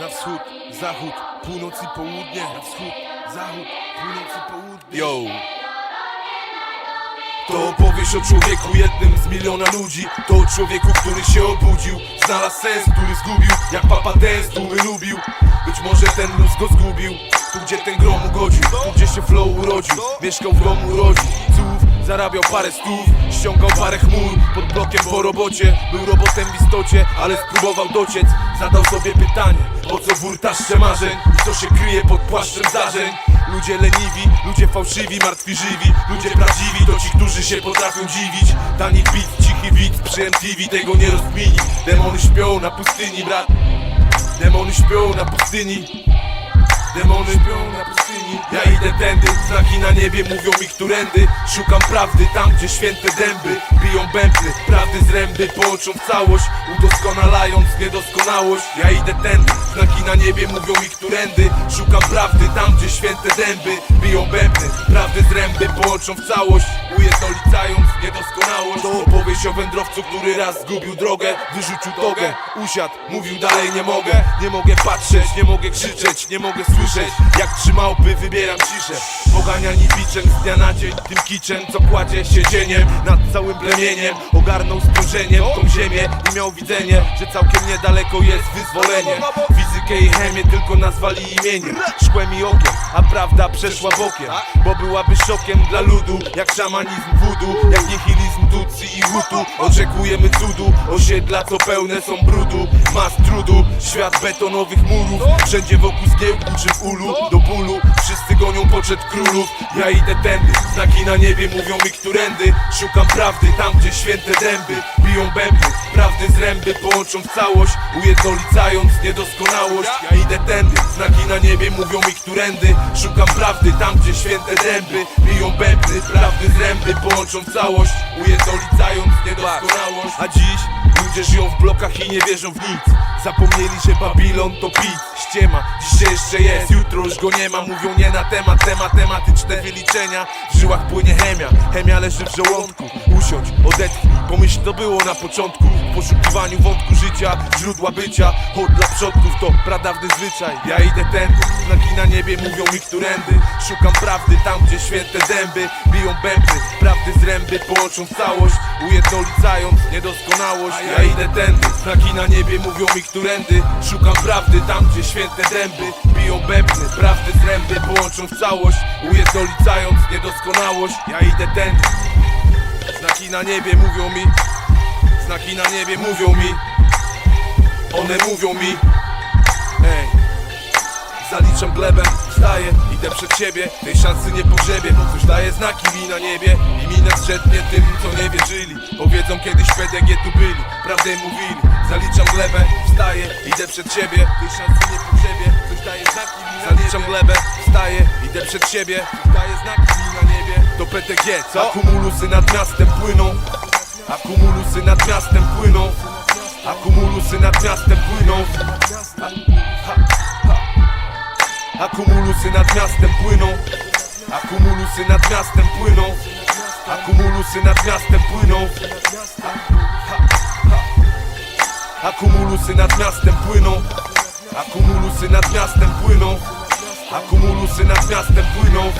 na wschód, zachód, północ i południe, na wschód, zachód, północ i południe. Yo! To opowieść o człowieku, jednym z miliona ludzi. To o człowieku, który się obudził. Znalazł sens, który zgubił. Jak papa dance, tłumy lubił. Być może ten luz go zgubił. Tu gdzie ten grom ugodził. Tu gdzie się flow urodził. Mieszkał w domu rodziców Zarabiał parę stów Ściągał parę chmur. Pod blokiem po robocie Był robotem w istocie Ale spróbował dociec. Zadał sobie pytanie Po co wurtażcze marzeń? I co się kryje pod płaszczem zdarzeń? Ludzie leniwi, ludzie fałszywi, martwi żywi. Ludzie prawdziwi to ci, którzy się potrafią dziwić. Tani beat, cichy widz przy MTV tego nie rozkmini Demony śpią na pustyni, brat. Demony śpią na pustyni Demony śpią na pustyni. Ja idę tędy, znaki na niebie mówią mi którędy. Szukam prawdy tam, gdzie święte dęby Biją bębny, prawdy z ręby Połączą w całość, udoskonalając niedoskonałość. Ja idę tędy, znaki na niebie mówią mi którędy. Szukam prawdy tam, gdzie święte dęby Biją bębny, prawdy z Połączą w całość, ujednolicając niedoskonałość. To opowieść o wędrowcu, który raz zgubił drogę Wyrzucił togę, usiadł, mówił dalej nie mogę. Nie mogę patrzeć, nie mogę krzyczeć, nie mogę słyszeć. Jak trzy małpy wybieram ciszę. Poganiani biczem z dnia na dzień Tym kiczem, co kładzie siedzeniem Nad całym plemieniem. Ogarnął spojrzeniem tą ziemię I miał widzenie, że całkiem niedaleko jest wyzwolenie. Fizykę i chemię tylko nazwali imieniem. Szkłem i okiem, a prawda przeszła bokiem Bo byłaby szokiem dla ludu Jak szamanizm wudu Jak nihilizm Tutsi i Hutu. Oczekujemy cudu Osiedla co pełne są brudu. Mas trudu, świat betonowych murów. Wszędzie wokół zgiełku czy w ulu Do bólu, wszyscy gonią poczet królów. Ja idę tędy, znaki na niebie mówią mi którędy. Szukam prawdy tam gdzie święte dęby Biją bębny, prawdy z ręby Połączą w całość, ujednolicając niedoskonałość. Ja idę tędy, znaki na niebie mówią mi którędy. Szukam prawdy tam gdzie święte dęby Biją bębny, prawdy z ręby Połączą w całość, ujednolicając niedoskonałość. A dziś ludzie żyją w blokach i nie wierzą w nic. Zapomnieli, że Babilon to pit, ściema Dzisiaj jeszcze jest, jutro już go nie ma. Mówią nie na temat, te matematyczne wyliczenia. W żyłach płynie chemia, chemia leży w żołądku. Usiądź, odetchnij, pomyśl to było na początku. W poszukiwaniu wątku życia, źródła bycia. Chod dla przodków to pradawny zwyczaj. Ja idę tędy, znaki na niebie mówią mi którędy. Szukam prawdy tam, gdzie święte dęby Biją bębny, prawdy z ręby Połączą całość, ujednolicając niedoskonałość. Ja idę tędy, znaki na niebie mówią mi którędy. Szukam prawdy tam, gdzie święte dęby Biją bębny, prawdy z ręby Połączą całość, ujednolicając niedoskonałość. Ja idę tędy. Znaki na niebie mówią mi. Znaki na niebie mówią mi. One mówią mi Zaliczam glebę, wstaję, idę przed siebie. Tej szansy nie pogrzebię Coś daje znaki mi na niebie. I minę zrzednie tym, co nie wierzyli. Powiedzą kiedyś PDG tu byli. Prawdę mówili. Zaliczam glebę, wstaję, idę przed siebie. Tej szansy nie pogrzebię Coś daje znaki mi na Zaliczam glebę, wstaję, idę przed siebie. Daje znaki mi na niebie. To PTG, co? Akumulusy nad miastem płyną. Akumulusy nad miastem płyną. Akumulusy nad miastem płyną Akumulusy nad miastem płyną. Akumulusy nad miastem płyną. Akumulusy nad miastem płyną. Akumulusy nad miastem płyną. Akumulusy nad miastem płyną. Akumulusy nad miastem płyną